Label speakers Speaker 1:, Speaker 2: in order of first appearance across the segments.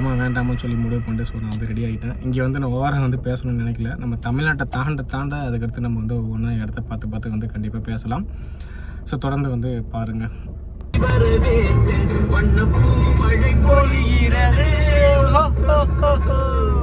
Speaker 1: போகலாமா வேண்டாமான்னு சொல்லி முடிவு பண்ணிட்டு ஸோ நான் வந்து ரெடி ஆகிட்டேன் இங்கே வந்து நான் ஓவராக வந்து பேசணும்னு நினைக்கல. நம்ம தமிழ்நாட்டை தாண்ட தாண்ட அதுக்கடுத்து நம்ம வந்து ஒவ்வொன்றா இடத்த பார்த்து பார்த்து வந்து கண்டிப்பாக பேசலாம். ஸோ தொடர்ந்து வந்து பாருங்கள் காலம்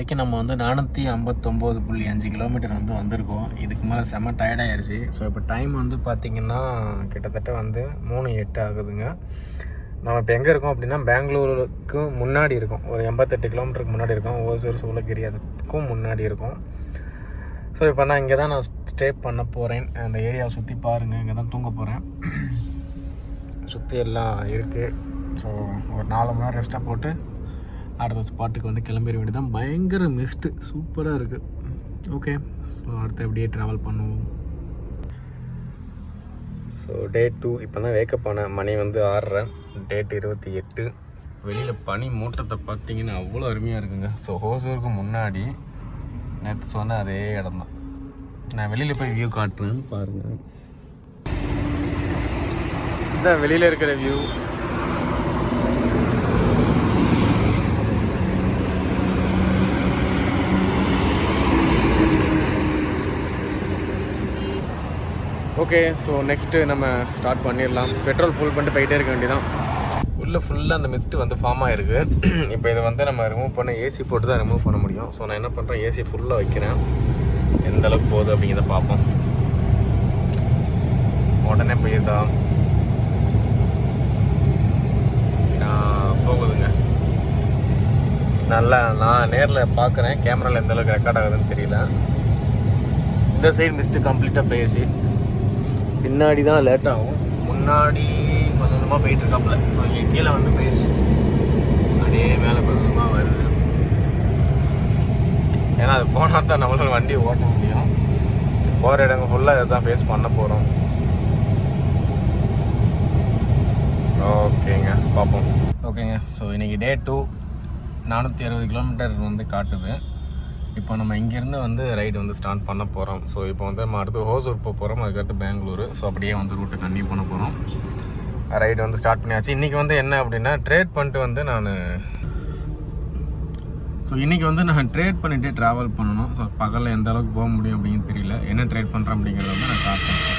Speaker 1: வரைக்கும் நம்ம வந்து நானூற்றி ஐம்பத்தொம்போது புள்ளி அஞ்சு கிலோமீட்டர் வந்து வந்திருக்கோம். இதுக்கு மேலே செம்ம டயர்டாயிருச்சு ஸோ இப்போ டைம் வந்து பார்த்திங்கன்னா கிட்டத்தட்ட வந்து மூணு எட்டு ஆகுதுங்க. நம்ம இப்போ எங்கே இருக்கோம் அப்படின்னா பெங்களூருக்கு முன்னாடி இருக்கோம். ஒரு எண்பத்தெட்டு கிலோமீட்டருக்கு முன்னாடி இருக்கோம். ஓசூர் சூளகிரி அதுக்கும் முன்னாடி இருக்கும். ஸோ இப்போ நான் இங்கே தான் நான் ஸ்டே பண்ண போகிறேன் அந்த ஏரியாவை சுற்றி பாருங்கள் இங்கே தான் தூங்க போகிறேன் சுற்றி எல்லாம் இருக்குது ஸோ ஒரு நாலு மணி நேரம் ரெஸ்ட்டாக போட்டு அடுத்த ஸ்பாட்டுக்கு வந்து கிளம்பிட வேண்டியதான் பயங்கர மிஸ்ட்டு சூப்பராக இருக்குது ஓகே ஸோ அடுத்து அப்படியே ட்ராவல் பண்ணுவோம். ஸோ டே டூ இப்போ தான் வேக்கப் ஆனேன் மணி வந்து ஆறரை. டேட் இருபத்தி எட்டு. வெளியில் பனி மூட்டத்தை பார்த்தீங்கன்னா அவ்வளோ அருமையாக இருக்குங்க. ஸோ ஹோசூருக்கு முன்னாடி நேற்று சொன்ன அதே இடம் தான் நான் வெளியில் போய் வியூ காட்டுறேன் பாருங்கள் இதான் வெளியில் இருக்கிற வியூ ஓகே ஸோ நெக்ஸ்ட்டு நம்ம ஸ்டார்ட் பண்ணிடலாம். பெட்ரோல் ஃபுல் பண்ணிட்டு போயிட்டே இருக்க வேண்டியதான் உள்ளே ஃபுல்லாக அந்த மிஸ்ட்டு வந்து ஃபார்ம் ஆகிருக்கு இப்போ இதை வந்து நம்ம ரிமூவ் பண்ண ஏசி போட்டு தான் ரிமூவ் பண்ண முடியும். ஸோ நான் என்ன பண்ணுறேன் ஏசி ஃபுல்லாக வைக்கிறேன். எந்த அளவுக்கு போகுது அப்படிங்கிறத பார்ப்போம். உடனே போயிருதா போகுதுங்க. நல்லா நான் நேரில் பார்க்குறேன் கேமராவில் எந்த அளவுக்கு ரெக்கார்ட் ஆகுதுன்னு தெரியல. இந்த சைடு மிஸ்ட்டு கம்ப்ளீட்டாக போயிடுச்சு பின்னாடி தான் லேட் ஆகும். முன்னாடி கொஞ்சம் கொஞ்சமாக போயிட்டு இருக்காப்புல ஸோ இங்கே கீழே வந்து போயிடுச்சு அப்படியே மேலே கொஞ்சம் கொஞ்சமாக வருது. ஏன்னா அது போனால் தான் நம்மளால் வண்டி ஓட்ட முடியும். போகிற இடங்க ஃபுல்லாக இதை தான் ஃபேஸ் பண்ண போகிறோம் ஓகேங்க பார்ப்போம். ஓகேங்க ஸோ இன்றைக்கி டே டூ நானூற்றி அறுபது கிலோமீட்டர் வந்து காட்டுது. இப்போ நம்ம இங்கேருந்து வந்து ரைடு வந்து ஸ்டார்ட் பண்ண போகிறோம் ஸோ இப்போ வந்து நம்ம அடுத்து ஹோசூர் போக போகிறோம் அதுக்கடுத்து பெங்களூரு ஸோ அப்படியே வந்து ரூட்டை கன்டினியூ பண்ண போகிறோம் ரைடு வந்து ஸ்டார்ட் பண்ணியாச்சு. இன்றைக்கி வந்து என்ன அப்படின்னா ட்ரேட் பண்ணிட்டு வந்து நான் ஸோ இன்றைக்கி வந்து நான் ட்ரேட் பண்ணிவிட்டு ட்ராவல் பண்ணணும். ஸோ பகலில் எந்த அளவுக்கு போக முடியும் அப்படின்னு தெரியல. என்ன ட்ரேட் பண்ணுறேன் அப்படிங்கிறத வந்து நான் காட்டுறேன்.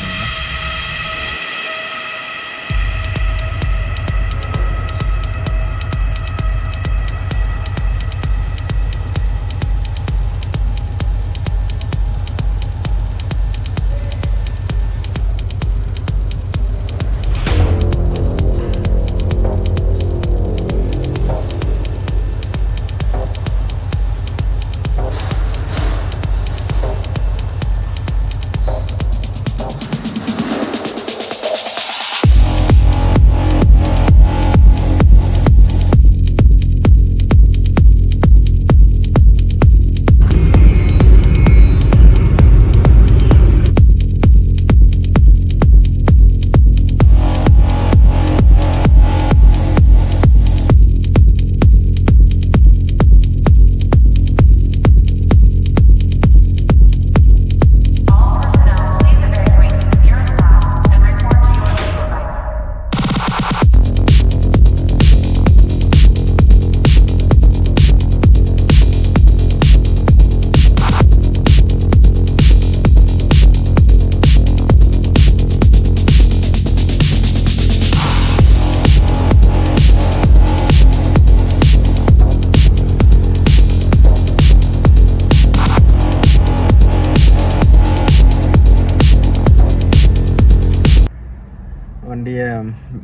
Speaker 1: வண்டியை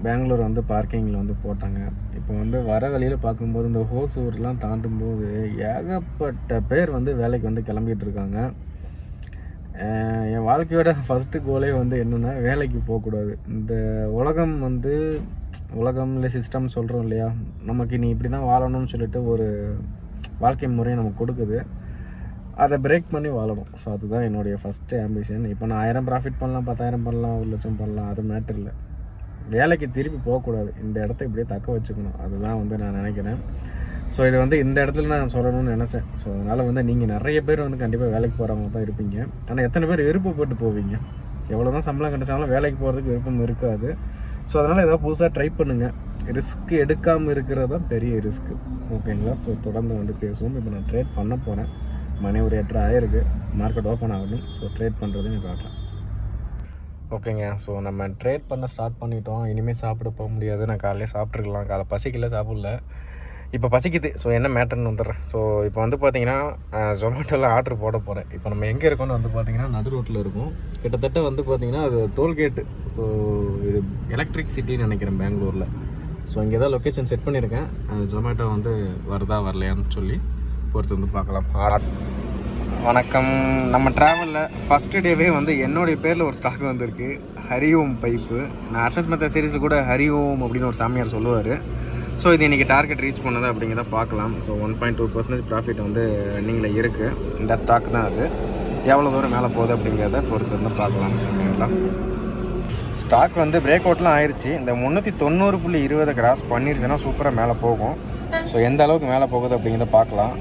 Speaker 1: பெங்களூர் வந்து பார்க்கிங்கில் வந்து போட்டாங்க. இப்போ வந்து வர வழியில் பார்க்கும்போது இந்த ஹோசூர்லாம் தாண்டும் போது ஏகப்பட்ட பேர் வந்து வேலைக்கு வந்து கிளம்பிட்டு இருக்காங்க. என் வாழ்க்கையோட ஃபஸ்ட்டு கோலே வந்து என்னென்னா வேலைக்கு போகக்கூடாது. இந்த உலகம் வந்து உலகம் இல்லை சிஸ்டம் சொல்கிறோம் இல்லையா? நமக்கு நீ இப்படி தான் வாழணும்னு சொல்லிட்டு ஒரு வாழ்க்கை முறையை நமக்கு கொடுக்குது. அதை பிரேக் பண்ணி வாழணும். ஸோ அதுதான் என்னுடைய ஃபஸ்ட்டு ஆம்பிஷன் இப்போ நான் ஆயிரம் ப்ராஃபிட் பண்ணலாம் பத்தாயிரம் பண்ணலாம் ஒரு லட்சம் பண்ணலாம். அது மேட்டர் இல்லை. வேலைக்கு திருப்பி போகக்கூடாது. இந்த இடத்த இப்படியே தக்க வச்சுக்கணும். அதுதான் வந்து நான் நினைக்கிறேன். ஸோ இது வந்து இந்த இடத்துல நான் சொல்லணும்னு நினச்சேன். ஸோ அதனால் வந்து நீங்கள் நிறைய பேர் வந்து கண்டிப்பாக வேலைக்கு போகிறவங்க தான் இருப்பீங்க. ஆனால் எத்தனை பேர் விருப்பப்பட்டு போவீங்க? எவ்வளோ தான் சம்பளம் கிடைச்சாலும் வேலைக்கு போகிறதுக்கு விருப்பம் இருக்காது. ஸோ அதனால் ஏதாவது புதுசாக ட்ரை பண்ணுங்கள் ரிஸ்க் எடுக்காமல் இருக்கிறது தான் பெரிய ரிஸ்க்கு ஓகேங்களா ஸோ தொடர்ந்து வந்து பேசுவோம். இப்போ நான் ட்ரேட் பண்ண போகிறேன் மணி ஒரு எட்டரை ஆயிருக்கு. மார்க்கெட் ஓப்பன் ஆகணும். ஸோ ட்ரேட் பண்ணுறது நான் காட்டுறேன் ஓகேங்க. ஸோ நம்ம ட்ரேட் பண்ண ஸ்டார்ட் பண்ணிட்டோம். இனிமேல் சாப்பிட போக முடியாது. நான் காலையில் சாப்பிட்ருக்கலாம் காலை பசிக்கல சாப்பிடல. இப்போ பசிக்குது. ஸோ என்ன மேட்டர்னு வந்துடுறேன். ஸோ இப்போ வந்து பார்த்தீங்கன்னா ஜொமேட்டோவில் ஆர்டர் போட போகிறேன் இப்போ நம்ம எங்கே இருக்கோம்னு வந்து பார்த்தீங்கன்னா நடு ரோட்டில் இருக்கும். கிட்டத்தட்ட வந்து பார்த்தீங்கன்னா அது டோல்கேட்டு ஸோ இது எலக்ட்ரிக் சிட்டின்னு நினைக்கிறேன் பெங்களூரில் ஸோ இங்கே தான் லொக்கேஷன் செட் பண்ணியிருக்கேன். ஜொமேட்டோ வந்து வருதா வரலையான்னு சொல்லி பொறுத்து வந்து பார்க்கலாம். வணக்கம். நம்ம ட்ராவலில் ஃபஸ்ட்டு டேவே வந்து என்னுடைய பேரில் ஒரு ஸ்டாக் வந்திருக்கு. ஹரி ஓம் பைப்பு நான் அசஸ் மெத்தா சீரீஸில் கூட ஹரி ஓம் அப்படின்னு ஒரு சாமியார் சொல்லுவார். ஸோ இது இன்றைக்கி டார்கெட் ரீச் பண்ணதை அப்படிங்கிறத பார்க்கலாம். So one point two percentage profit வந்து ரன்னிங்கில் இருக்குது இந்த ஸ்டாக் தான் அது. எவ்வளோ தூரம் மேலே போகுது அப்படிங்கிறத பொறுத்து வந்து பார்க்கலாம். ஓகேங்களா? ஸ்டாக் வந்து பிரேக் அவுட்லாம் ஆயிடுச்சு இந்த முந்நூற்றி தொண்ணூறு புள்ளி இருபதை கிராஸ் பண்ணிருச்சுன்னா சூப்பராக மேலே போகும். ஸோ எந்த அளவுக்கு மேலே போகுது அப்படிங்கிறத பார்க்கலாம்.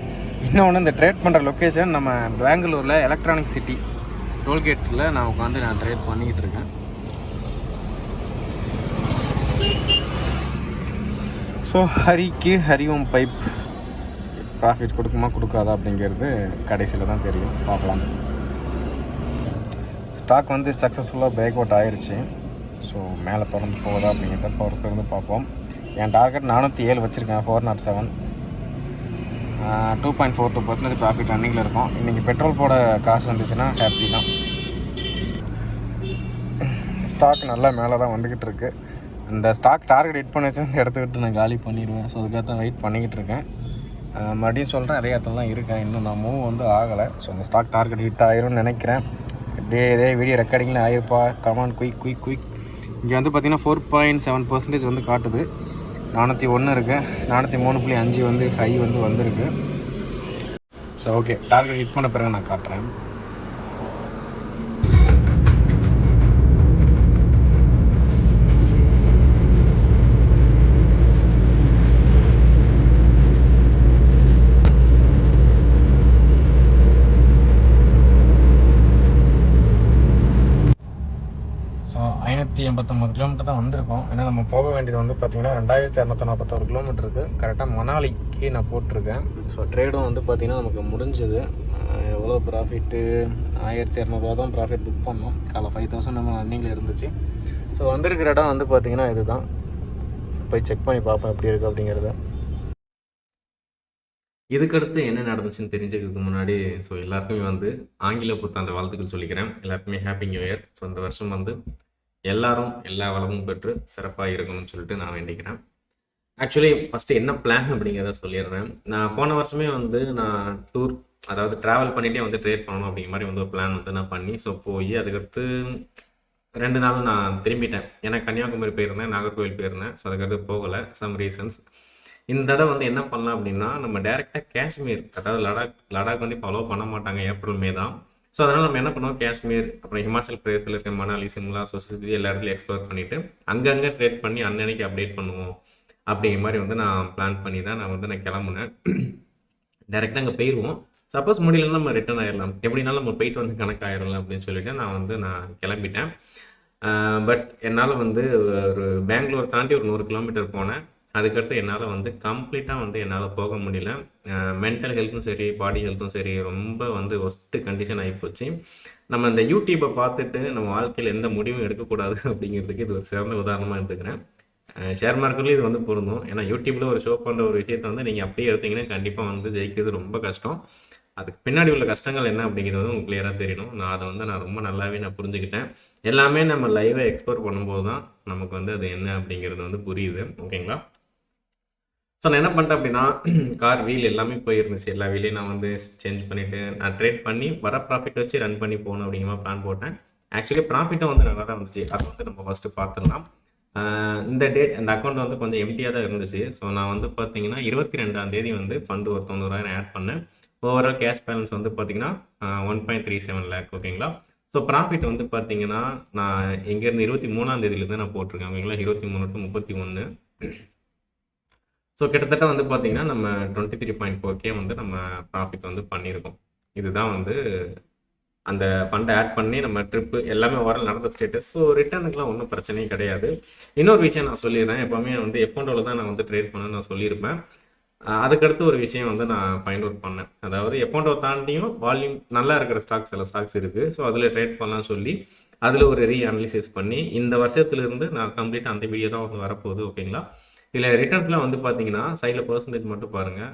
Speaker 1: இன்னொன்று இந்த ட்ரேட் பண்ணுற லொக்கேஷன் நம்ம பெங்களூரில் எலக்ட்ரானிக் சிட்டி டோல்கேட்டில் நான் உட்காந்து நான் ட்ரேட் பண்ணிக்கிட்டு இருக்கேன். ஸோ ஹரிக்கு ஹரிஓம் பைப் ப்ராஃபிட் கொடுக்குமா கொடுக்காதா அப்படிங்கிறது கடைசியில் தான் தெரியும். பார்க்கலாம். ஸ்டாக் வந்து சக்ஸஸ்ஃபுல்லாக பிரேக் அவுட் ஆயிடுச்சு ஸோ மேலே தொடர்ந்து போகுதா அப்படிங்கிறத பொறுத்திருந்து பார்ப்போம். என் டார்கெட் நானூற்றி ஏழு வச்சுருக்கேன் four naught seven two point four two percentage profit ரன்னிங்கில் இருக்கும். இன்றைக்கி பெட்ரோல் போட காசு வந்துச்சுன்னா ஹாப்பி தான். ஸ்டாக் நல்லா மேலே தான் வந்துக்கிட்டு இருக்கு. இந்த ஸ்டாக் டார்கெட் ஹிட் பண்ணி வச்சு இந்த இடத்த விட்டு நான் காலி பண்ணிடுவேன். ஸோ அதுக்காக தான் வெயிட் பண்ணிக்கிட்டு இருக்கேன். மறுபடியும் சொல்கிறேன் அதே இடத்துல தான் இருக்கேன் இன்னும் நான் மூவ் வந்து ஆகலை. ஸோ இந்த ஸ்டாக் டார்கெட் ஹிட் ஆயிரும்னு நினைக்கிறேன். இப்படியே இதே வீடியோ ரெக்கார்டிங்கில் ஆயிருப்பா. Come on quick quick quick இங்கே வந்து பார்த்திங்கன்னா ஃபோர் பாயிண்ட் செவன் பர்சன்டேஜ் வந்து காட்டுது. நானூற்றி ஒன்று இருக்குது நானூற்றி மூணு புள்ளி அஞ்சு வந்து ஹை வந்து வந்திருக்கு. ஸோ ஓகே டார்கெட் ஹிட் பண்ண பிறகு நான் காட்டுறேன். ஸோ ஐநூற்றி எண்பத்தொம்பது கிலோமீட்டர் தான் வந்திருக்கோம். ஏன்னா நம்ம போக வேண்டியது வந்து பார்த்திங்கன்னா ரெண்டாயிரத்தி இரநூத்தி நாற்பத்தோரு கிலோமீட்டருக்கு கரெக்டாக மணாலிக்கு நான் போட்டிருக்கேன். ஸோ ட்ரேடும் வந்து பார்த்திங்கன்னா நமக்கு முடிஞ்சது. எவ்வளோ ப்ராஃபிட்டு ஆயிரத்தி இரநூறுவா தான் ப்ராஃபிட் புக் பண்ணோம். காலை ஃபைவ் தௌசண்ட் நம்ம ரன்னிங்கில் இருந்துச்சு. ஸோ வந்திருக்கிற இடம் வந்து பார்த்திங்கன்னா இதுதான். போய் செக் பண்ணி பார்ப்பேன் எப்படி இருக்குது அப்படிங்கிறத.
Speaker 2: இதுக்கடுத்து என்ன நடந்துச்சுன்னு தெரிஞ்சுக்கிறதுக்கு முன்னாடி ஸோ எல்லாருக்குமே வந்து ஆங்கில புத்தாண்டு வாழ்த்துக்கள் சொல்லிக்கிறேன். எல்லாருக்குமே ஹாப்பி நியூ இயர் ஸோ இந்த வருஷம் வந்து எல்லாரும் எல்லா வளமும் பெற்று சிறப்பாக இருக்கணும்னு சொல்லிட்டு நான் வேண்டிக்கிறேன். ஆக்சுவலி ஃபஸ்ட்டு என்ன பிளான் அப்படிங்கிறத சொல்லிடுறேன். நான் போன வருஷமே வந்து நான் டூர் அதாவது ட்ராவல் பண்ணிகிட்டே வந்து ட்ரேட் பண்ணணும் அப்படிங்கிற மாதிரி வந்து ஒரு பிளான் வந்து நான் பண்ணி ஸோ போய் அதுக்கடுத்து ரெண்டு நாள் நான் திரும்பிட்டேன். ஏன்னா கன்னியாகுமரி போயிருந்தேன் நாகர்கோவில் போயிருந்தேன். ஸோ அதுக்கடுத்து போகலை சம் ரீசன்ஸ் இந்த தடவை வந்து என்ன பண்ணலாம் அப்படின்னா நம்ம டேரெக்டாக காஷ்மீர் அதாவது லடாக் லடாக் வந்து இப்போ அலோவ் பண்ண மாட்டாங்க ஏப்ரல் மே தான். ஸோ அதனால் நம்ம என்ன பண்ணுவோம்? காஷ்மீர் அப்புறம் ஹிமாச்சல் பிரதேசில் இருக்க மணாலி சிம்லா சொசைட்டி எல்லா இடத்துலையும் எக்ஸ்ப்ளோர் பண்ணிவிட்டு அங்கங்கே ட்ரேட் பண்ணி அன்னன்னைக்கு அப்டேட் பண்ணுவோம். அப்படிங்கிற மாதிரி வந்து நான் பிளான் பண்ணி தான் நான் வந்து நான் கிளம்புனேன். டேரெக்டாக அங்கே போயிடுவோம் சப்போஸ் முடியலன்னா நம்ம ரிட்டர்ன் ஆயிடலாம் எப்படினாலும் நம்ம போயிட்டு வந்து கணக்காயிடலாம் அப்படின்னு சொல்லிட்டு நான் வந்து நான் கிளம்பிட்டேன். பட் என்னால் வந்து ஒரு பெங்களூர் தாண்டி ஒரு நூறு கிலோமீட்டர் போனேன். அதுக்கடுத்து என்னால் வந்து கம்ப்ளீட்டாக வந்து என்னால் போக முடியல. மென்டல் ஹெல்த்தும் சரி பாடி ஹெல்த்தும் சரி ரொம்ப வந்து ஒஸ்ட்டு கண்டிஷன் ஆகிப்போச்சு நம்ம இந்த யூடியூப்பை பார்த்துட்டு நம்ம வாழ்க்கையில் எந்த முடிவும் எடுக்கக்கூடாது அப்படிங்கிறதுக்கு இது ஒரு சிறந்த உதாரணமாக எடுத்துக்கிறேன். ஷேர் மார்க்கெட்லேயும் இது வந்து பொருந்தும். ஏன்னா யூடியூப்பில் ஒரு ஷோ பண்ணுற ஒரு விஷயத்தை வந்து நீங்கள் அப்படியே எடுத்தீங்கன்னா கண்டிப்பாக வந்து ஜெயிக்கிறது ரொம்ப கஷ்டம். அதுக்கு பின்னாடி உள்ள கஷ்டங்கள் என்ன அப்படிங்கிறது வந்து உங்களுக்கு கிளியராக தெரியணும். நான் அதை வந்து நான் ரொம்ப நல்லாவே நான் புரிஞ்சுக்கிட்டேன். எல்லாமே நம்ம லைவை எக்ஸ்ப்ளோர் பண்ணும்போது தான் நமக்கு வந்து அது என்ன அப்படிங்கிறது வந்து புரியுது. ஓகேங்களா ஸோ நான் என்ன பண்ணிட்டேன் அப்படின்னா கார் வீல் எல்லாமே போயிருந்துச்சு. எல்லா வீலையும் நான் வந்து சேஞ்ச் பண்ணிவிட்டு நான் ட்ரேட் பண்ணி வர ப்ராஃபிட் வச்சு ரன் பண்ணி போகணும் அப்படிங்கிற மாதிரி பிளான் போட்டேன். ஆக்சுவலி ப்ராஃபிட்டும் வந்து நல்லா தான் வந்துச்சு. அது வந்து நம்ம ஃபஸ்ட்டு பார்த்துடலாம். இந்த டேட் அந்த அக்கௌண்ட் வந்து கொஞ்சம் எம்டியாக தான் இருந்துச்சு. ஸோ நான் வந்து பார்த்தீங்கன்னா இருபத்தி ரெண்டாம் தேதி வந்து ஃபண்டு ஒரு தொண்ணூறாயிரம் ஆட் பண்ணேன். ஓவரால் கேஷ் பேலன்ஸ் வந்து பார்த்தீங்கன்னா one point three seven lakh ஓகேங்களா ஸோ ப்ராஃபிட் வந்து பார்த்தீங்கன்னா நான் இங்கேருந்து இருபத்தி மூணாம் தேதியிலேருந்து நான் போட்டிருக்கேன். ஓகேங்களா? இருபத்தி மூணு டு முப்பத்தி ஒன்று ஸோ கிட்டத்தட்ட வந்து பார்த்தீங்கன்னா நம்ம டுவெண்ட்டி த்ரீ பாயிண்ட் ஃபோர்க்கே வந்து நம்ம ப்ராஃபிட் வந்து பண்ணியிருக்கோம். இதுதான் வந்து அந்த ஃபண்டை ஆட் பண்ணி நம்ம ட்ரிப்பு எல்லாமே ஓவரால் நடந்த ஸ்டேட்டஸ் ஸோ ரிட்டர்னுக்குலாம் ஒன்றும் பிரச்சனையும் கிடையாது. இன்னொரு விஷயம் நான் சொல்லிடுறேன். எப்போவுமே வந்து எஃபோண்டோவில் தான் நான் வந்து ட்ரேட் பண்ண நான் சொல்லியிருப்பேன். அதுக்கடுத்து ஒரு விஷயம் வந்து நான் ஃபைண்ட் அவுட் பண்ணேன். அதாவது எஃபோண்டோ தாண்டியும் வால்யூம் நல்லா இருக்கிற ஸ்டாக்ஸ் சில ஸ்டாக்ஸ் இருக்குது ஸோ அதில் ட்ரேட் பண்ணலாம்னு சொல்லி அதில் ஒரு ரீ அனலிசிஸ் பண்ணி இந்த வருஷத்துலேருந்து நான் கம்ப்ளீட்டாக அந்த வீடியோ தான் வந்து வரப்போகுது ஓகேங்களா இதில் ரிட்டர்ன்ஸ்லாம் வந்து பார்த்தீங்கன்னா சைடில் பர்சன்டேஜ் மட்டும் பாருங்கள்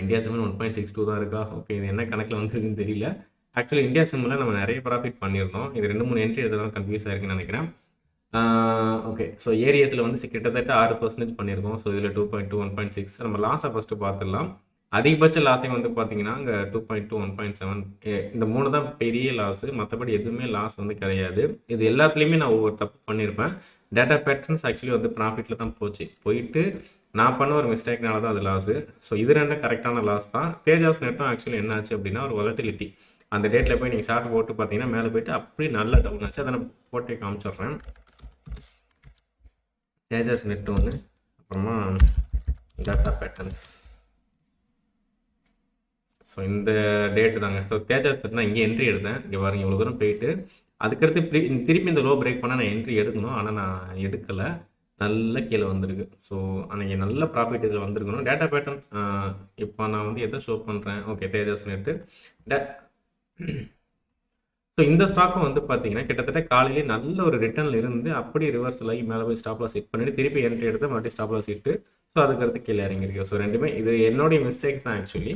Speaker 2: இந்தியா சிம்மில் ஒன் பாயிண்ட் சிக்ஸ் டூ தான் இருக்கா? ஓகே இது என்ன கணக்கில் வந்துருக்குன்னு தெரியல. ஆக்சுவலி இந்தியா சிம்மில் நம்ம நிறைய ப்ராஃபிட் பண்ணியிருந்தோம். இது ரெண்டு மூணு என்ட்ரி எடுத்ததான் கன்ஃபியூஸ் ஆயிருக்குன்னு நினைக்கிறேன். ஓகே ஸோ ஏரியாஸில் வந்து கிட்டத்தட்ட ஆறு பர்சன்டேஜ் பண்ணியிருக்கோம். ஸோ இதில் two point two one point six நம்ம லாஸை ஃபஸ்ட்டு பார்த்துடலாம். அதிகபட்ச லாஸே வந்து பார்த்தீங்கன்னா இங்கே two point two one point seven இந்த மூணு தான் பெரிய லாஸு மற்றபடி எதுவுமே லாஸ் வந்து கிடையாது. இது எல்லாத்துலேயுமே நான் ஒவ்வொரு தப்பு பண்ணியிருப்பேன் டேட்டா பேட்டர்ன்ஸ் ஆக்சுவலி வந்து ப்ராஃபிட்டில் தான் போச்சு. போயிட்டு நான் பண்ண ஒரு மிஸ்டேக்னால தான் அது லாஸு ஸோ இது ரெண்டும் கரெக்டான லாஸ் தான். தேஜாஸ் நெட்டும் ஆக்சுவலி என்ன ஆச்சு அப்படின்னா ஒரு வொலட்டிலிட்டி அந்த டேட்டில் போய் நீங்கள் ஷார்ட் போட்டு பார்த்தீங்கன்னா மேலே போயிட்டு அப்படி நல்ல டவுன் ஆச்சு. அதை நான் போட்டே காமிச்சிடுறேன். தேஜாஸ் நெட் ஒன்று அப்புறமா டேட்டா பேட்டர்ன்ஸ் ஸோ இந்த டேட்டு தாங்க. ஸோ தேஜாஸ் நான் இங்கே என்ட்ரி எடுத்தேன். இங்கே பாருங்க இவ்வளோ தூரம் போயிட்டு. அதுக்கடுத்து திருப்பி இந்த லோ பிரேக் பண்ணால் நான் என்ட்ரி எடுக்கணும். ஆனால் நான் எடுக்கலை. நல்ல கீழே வந்திருக்கு. ஸோ அன்றைக்கி நல்ல ப்ராஃபிட் இதில் வந்திருக்கணும். டேட்டா பேட்டர்ன் இப்போ நான் வந்து எதை ஷோ பண்ணுறேன் ஓகே தேஜாஸ் நேட்டு டே ஸோ இந்த ஸ்டாக்கும் வந்து பார்த்தீங்கன்னா கிட்டத்தட்ட காலையிலே நல்ல ஒரு ரிட்டர்னில் இருந்து அப்படியே ரிவர்ஸ் ஆகி மேலே போய் ஸ்டாப் லாஸ் ஹிட் பண்ணிட்டு திருப்பி என்ட்ரி எடுத்து மறுபடியும் ஸ்டாப் லாஸ் ஹிட்டு ஸோ அதுக்கடுத்து கீழே இறங்கிருக்கு ஸோ ரெண்டுமே இது என்னுடைய மிஸ்டேக் தான் ஆக்சுவலி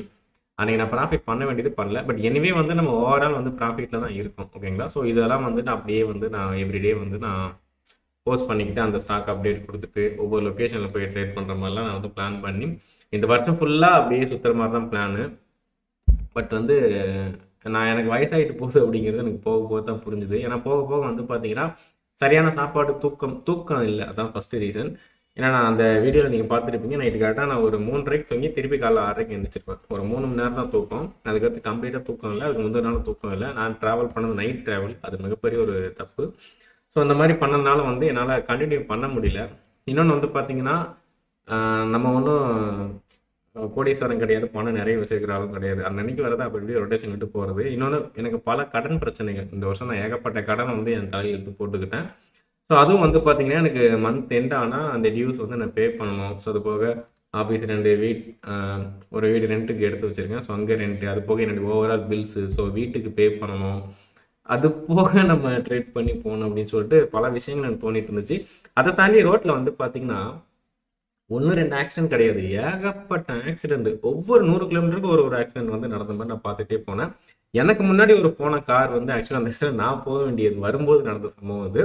Speaker 2: அன்றைக்கி நான் ப்ராஃபிட் பண்ண வேண்டியது பண்ணல. பட் எனிவே வந்து நம்ம ஓவரால் வந்து ப்ராஃபிட்டில் தான் இருக்கும். ஓகேங்களா ஸோ இதெல்லாம் வந்து நான் அப்படியே வந்து நான் எவ்ரிடே வந்து நான் போஸ்ட் பண்ணிக்கிட்டு அந்த ஸ்டாக் அப்டேட் கொடுத்துட்டு ஒவ்வொரு லொக்கேஷனில் போய் ட்ரேட் பண்ணுற மாதிரிலாம் நான் வந்து பிளான் பண்ணி இந்த வருஷம் ஃபுல்லாக அப்படியே சுற்றுற மாதிரி தான் பிளானு பட் வந்து நான் எனக்கு வயசாகிட்டு போகுது அப்படிங்கிறது எனக்கு போக போக தான் புரிஞ்சுது. ஏன்னா போக போக வந்து பார்த்தீங்கன்னா சரியான சாப்பாடு தூக்கம் தூக்கம் இல்லை. அதான் ஃபஸ்ட்டு ரீசன் ஏன்னா நான் அந்த வீடியோவில் நீங்கள் பார்த்துருப்பீங்க நைட்டு கரெக்டாக நான் ஒரு மூன்றரைக்கு தூங்கி திருப்பி காலைல ஆறரைக்கு எழுந்திரிச்சிருப்பேன் ஒரு மூணு மணி நேரம் தான் தூக்கம். அதுக்கடுத்து கம்ப்ளீட்டாக தூக்கம் இல்லை அதுக்கு முந்தின நாள் தூக்கம் இல்லை. நான் ட்ராவல் பண்ணது நைட் ட்ராவல் அது மிகப்பெரிய ஒரு தப்பு. ஸோ அந்த மாதிரி பண்ணதுனால வந்து என்னால் கண்டினியூ பண்ண முடியல. இன்னொன்று வந்து பார்த்தீங்கன்னா நம்ம ஒன்றும் கோடீஸ்வரன் கிடையாது பணம் நிறைய வச்சிருக்கிற ஆளும் கிடையாது. அன்னன்னைக்கு வரது அப்படி இப்படி ரொட்டேஷன் விட்டு போகிறது இன்னொன்று எனக்கு பல கடன் பிரச்சனைகள். இந்த வருஷம் நான் ஏகப்பட்ட கடன் வந்து என் தலையில் எடுத்து போட்டுக்கிட்டேன். ஸோ அதுவும் வந்து பார்த்தீங்கன்னா எனக்கு மந்த் எண்ட் ஆனால் அந்த டியூஸ் வந்து நான் பே பண்ணணும். ஸோ அது போக ஆஃபீஸ் ரெண்டு வீட் ஒரு வீடு ரெண்ட்டுக்கு எடுத்து வச்சுருக்கேன். ஸோ அங்கே ரெண்ட்டு அது போக என்னுடைய ஓவரால் பில்ஸு ஸோ வீட்டுக்கு பே பண்ணணும். அது போக நம்ம ட்ரேட் பண்ணி போகணும் அப்படின்னு சொல்லிட்டு பல விஷயங்கள் எனக்கு தோணிட்டு இருந்துச்சு. அதை தாண்டி ரோட்டில் வந்து பார்த்தீங்கன்னா ஒன்று ரெண்டு ஆக்சிடென்ட் கிடையாது. ஏகப்பட்ட ஆக்சிடென்ட் ஒவ்வொரு நூறு கிலோமீட்டருக்கு ஒரு ஒரு ஆக்சிடென்ட் வந்து நடந்த மாதிரி நான் பார்த்துட்டே போனேன். எனக்கு முன்னாடி ஒரு போன கார் வந்து ஆக்சுவலாக அந்த ஆக்சிடென்ட் நான் போக வேண்டியது வரும்போது நடந்த சம்பவம் அது.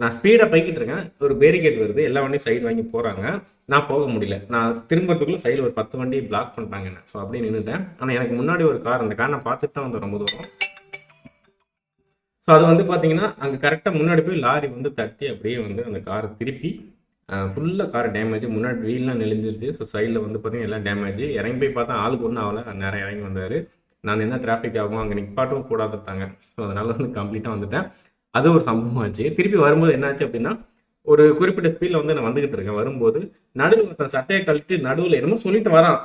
Speaker 2: நான் ஸ்பீடாக போய்கிட்டு இருக்கேன். ஒரு பேரிகேட் வருது. எல்லா வண்டியும் சைடு வாங்கி போகிறாங்க நான் போக முடியல. நான் திரும்பத்துக்குள்ளே சைடில் ஒரு பத்து வண்டி பிளாக் பண்ணிட்டாங்க என்ன. ஸோ அப்படியே நின்றுட்டேன் ஆனால் எனக்கு முன்னாடி ஒரு கார் அந்த கார் நான் பார்த்துட்டு தான் வந்து ரொம்ப தூரம். ஸோ அது வந்து பார்த்தீங்கன்னா அங்கே கரெக்டாக முன்னாடி போய் லாரி வந்து தட்டி அப்படியே வந்து அந்த காரை திருப்பி ஃபுல்லாக கார் டேமேஜ் முன்னாடி வீல்லாம் நெளிஞ்சிருச்சு. ஸோ சைடில் வந்து பார்த்தீங்கன்னா எல்லாம் டேமேஜ் இறங்கி போய் பார்த்தா ஆளுக்கு ஒன்றும் ஆகல. நேரம் இறங்கி வந்தார். நான் என்ன டிராஃபிக் ஆகும். அங்கே நிப்பாட்டும் கூடாதுட்டாங்க ஸோ அதனால வந்து கம்ப்ளீட்டாக வந்துட்டேன். அது ஒரு சம்பவம் ஆச்சு. திருப்பி வரும்போது என்னாச்சு அப்படின்னா ஒரு குறிப்பிட்ட ஸ்பீடில் வந்து நான் வந்துகிட்டு இருக்கேன். வரும்போது நடுவில் ஒருத்தன் சட்டையை கழட்டி நடுவில் என்னமோ சொல்லிட்டு வரான்.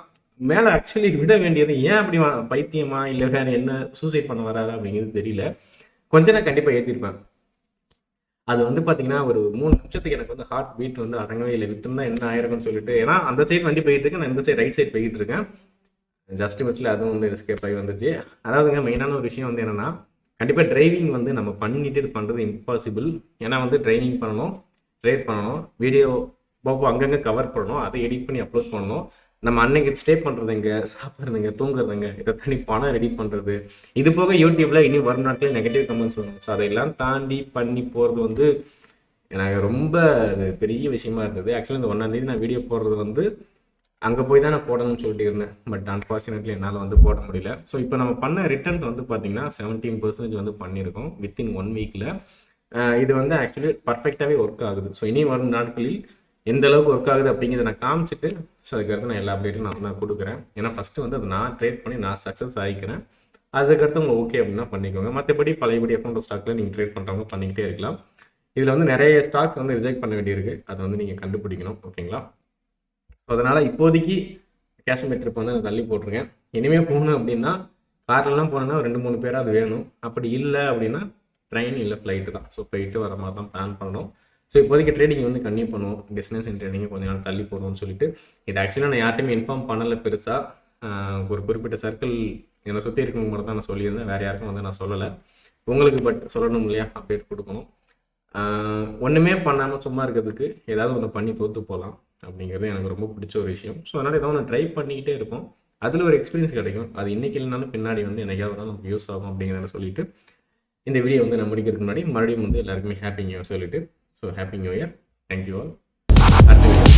Speaker 2: மேலே ஆக்சுவலி விட வேண்டியது ஏன் அப்படி பைத்தியமா இல்லை வேற என்ன சூசைட் பண்ண வராதா அப்படிங்கிறது தெரியல. கொஞ்ச நான் கண்டிப்பாக ஏற்றிருப்பேன் அது வந்து பார்த்தீங்கன்னா ஒரு மூணு நிமிஷத்துக்கு எனக்கு வந்து ஹார்ட் பீட் வந்து அடங்கவே இல்லை. விட்டுருந்தா என்ன ஆயிருக்கும்னு சொல்லிட்டு. ஏன்னா அந்த சைடு வண்டி போயிட்டு இருக்கேன் நான் இந்த சைடு ரைட் சைடு போயிட்டு இருக்கேன். ஜஸ்ட் மிஸ்ல அதுவும் வந்து எஸ்கேப் ஆகி வந்துச்சு. அதாவதுங்க மெயினான ஒரு விஷயம் வந்து என்னன்னா கண்டிப்பாக டிரைவிங் வந்து நம்ம பண்ணிட்டு இது பண்ணுறது இம்பாசிபிள் ஏன்னா வந்து ட்ரைனிங் பண்ணணும் ட்ரேட் பண்ணணும் வீடியோ பாப்போ அங்கங்கே கவர் பண்ணணும் அதை எடிட் பண்ணி அப்லோட் பண்ணணும். நம்ம அன்னைக்கு ஸ்டே பண்ணுறதுங்க சாப்பிட்றதுங்க தூங்குறதுங்க இதை தனி பணம் ரெடி பண்ணுறது இது போக யூடியூப்பில் இனி வரும் நாட்களில் நெகட்டிவ் கமெண்ட்ஸ் வரும். ஸோ அதையெல்லாம் தாண்டி பண்ணி போகிறது வந்து எனக்கு ரொம்ப பெரிய விஷயமா இருந்தது. ஆக்சுவலி இந்த ஒன்றாந்தேதி நான் வீடியோ போடுறது வந்து அங்கே போய் தான் நான் போடணும்னு சொல்லிட்டு இருந்தேன். பட் அன்ஃபார்ச்சுனேட்லி என்னால் வந்து போட முடியல. ஸோ இப்போ நம்ம பண்ண ரிட்டர்ன்ஸ் வந்து பார்த்தீங்கன்னா செவன்டீன் பர்சன்டேஜ் வந்து பண்ணியிருக்கோம் வித்தின் ஒன் வீக்கில் இது வந்து ஆக்சுவலி பர்ஃபெக்டாகவே ஒர்க் ஆகுது. ஸோ இனி வரும் நாட்களில் எந்த அளவுக்கு ஒர்க் ஆகுது அப்படிங்கிறத நான் காமிச்சிட்டு ஸோ அதுக்கடுத்து நான் எல்லா அப்டேட்டும் நான் நான் கொடுக்குறேன். ஏன்னா ஃபஸ்ட்டு வந்து அதை நான் ட்ரேட் பண்ணி நான் சக்ஸஸ் ஆகிக்கிறேன். அதுக்கடுத்து உங்களுக்கு ஓகே அப்படின்னா பண்ணிக்கோங்க. மற்றபடி பழையபடி அக்கௌண்ட் ஸ்டாக்கில் நீங்கள் ட்ரேட் பண்ணுறவங்க பண்ணிக்கிட்டே இருக்கலாம். இதில் வந்து நிறைய ஸ்டாக்ஸ் வந்து ரிஜெக்ட் பண்ண வேண்டியிருக்கு. அதை வந்து நீங்கள் கண்டுபிடிக்கணும். ஓகேங்களா ஸோ அதனால் இப்போதைக்கு காஷ்மீர் ட்ரிப் வந்து நான் தள்ளி போட்டிருக்கேன். இனிமேல் போகணும் அப்படின்னா கார்லலாம் போனோன்னா ரெண்டு மூணு பேர் அது வேணும். அப்படி இல்லை அப்படின்னா ட்ரெயின் இல்லை ஃப்ளைட்டு தான். ஸோ போயிட்டு வர மாதிரி தான் பிளான் பண்ணணும். ஸோ இப்போதைக்கு ட்ரேடிங் வந்து கண்டிப்பாக பண்ணுவோம். டெஸ்டினேஷன் ட்ரேடிங்கை கொஞ்ச நாள் தள்ளி போடுவோம்னு சொல்லிட்டு. இது ஆக்சுவலாக நான் யார்ட்டையும் இன்ஃபார்ம் பண்ணலை பெருசாக ஒரு குறிப்பிட்ட சர்க்கிள் என்னை சுற்றி இருக்கவங்க மட்டும் தான் நான் சொல்லியிருந்தேன். வேறு யாருக்கும் வந்து நான் சொல்லலை. உங்களுக்கு பட் சொல்லணும் இல்லையா? அப்டேட் கொடுக்கணும். ஒன்றுமே பண்ணாமல் சும்மா இருக்கிறதுக்கு ஏதாவது ஒன்று பண்ணி தோற்று போகலாம். அப்படிங்கிறது எனக்கு ரொம்ப பிடிச்ச ஒரு விஷயம். ஸோ அதனால் ஏதாவது நான் ட்ரை பண்ணிக்கிட்டே இருப்போம். அதில் ஒரு எக்ஸ்பீரியன்ஸ் கிடைக்கும். அது இன்றைக்கி இல்லைனாலும் பின்னாடி வந்து என்னைக்காவது தான் நமக்கு யூஸ் ஆகும் அப்படிங்கிறத சொல்லிட்டு இந்த வீடியோ வந்து நான் முடிக்கிறதுக்கு முன்னாடி மறுபடியும் வந்து எல்லாருக்குமே ஹாப்பி நியூ இயர் சொல்லிட்டு so happy new year thank you all